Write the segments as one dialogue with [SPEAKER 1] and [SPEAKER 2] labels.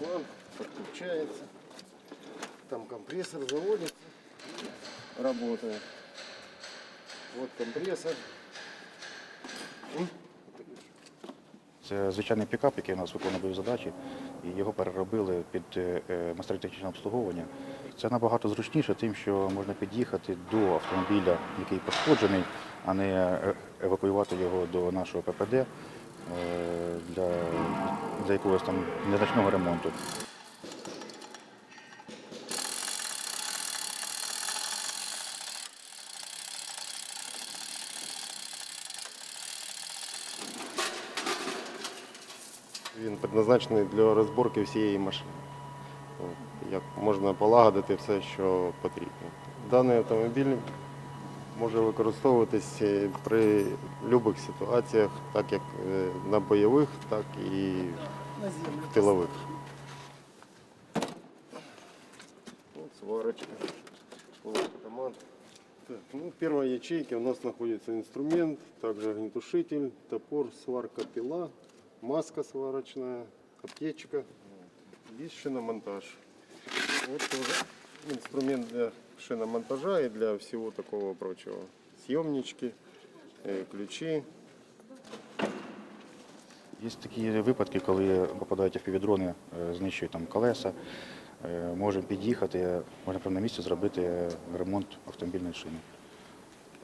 [SPEAKER 1] шланг подключается. Там компрессор заводится, работает. Вот компрессор.
[SPEAKER 2] Це звичайний пікап, який у нас виконує бойові задачі, і його переробили під е, е, майстер-технічне обслуговування. Це набагато зручніше, тим, що можна під'їхати до автомобіля, який пошкоджений, а не е, евакуювати його до нашого ППД для, для якогось там незначного ремонту.
[SPEAKER 1] Він предназначений для розборки всієї машини. Як можна полагодити все, що потрібно. Даний автомобіль може використовуватись е, при будь-яких ситуаціях, так як е, на бойових, так і в тилових. Вот сварочка, автомат. Ну, в первой ячейке у нас находится инструмент, также огнетушитель, топор, сварка, пила, маска сварочная, аптечка. Есть шиномонтаж. Вот тоже инструмент для шиномонтажа и для всего такого прочего. Съемнички, э, ключи.
[SPEAKER 2] Є такі випадки, коли попадають FPV-дрони, е, знищують там колеса. Е, Можемо під'їхати, можна прямо на місці зробити ремонт автомобільної шини.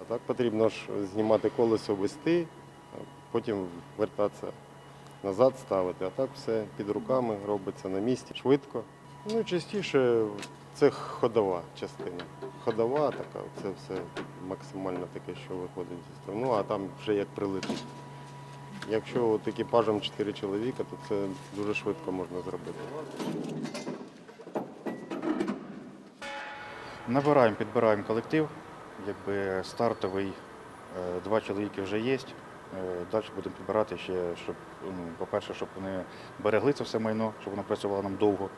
[SPEAKER 1] А так потрібно ж знімати колесо, вести, потім вертатися назад ставити. А так все під руками робиться на місці, швидко. Ну, частіше це ходова частина. Ходова така, це все максимально таке, що виходить зі сторони. Ну, а там вже як прилетить. Якщо от екіпажем 4 чоловіка, то це дуже швидко можна зробити.
[SPEAKER 2] Набираємо, підбираємо колектив. Якби стартовий е, два чоловіки вже є. Далі будемо підбирати ще, щоб, ну, по-перше, щоб вони берегли це все майно, щоб воно працювало нам довго.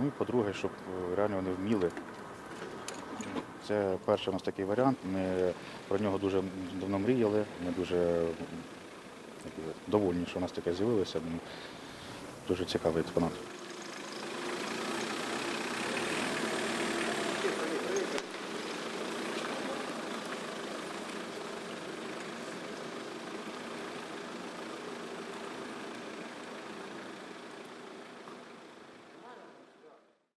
[SPEAKER 2] Ну і по-друге, щоб е, реально вони вміли. Це перший у нас такий варіант. Ми про нього дуже давно мріяли. Ми дуже довольні, що у нас таке з'явилося. Дуже цікавий експонат.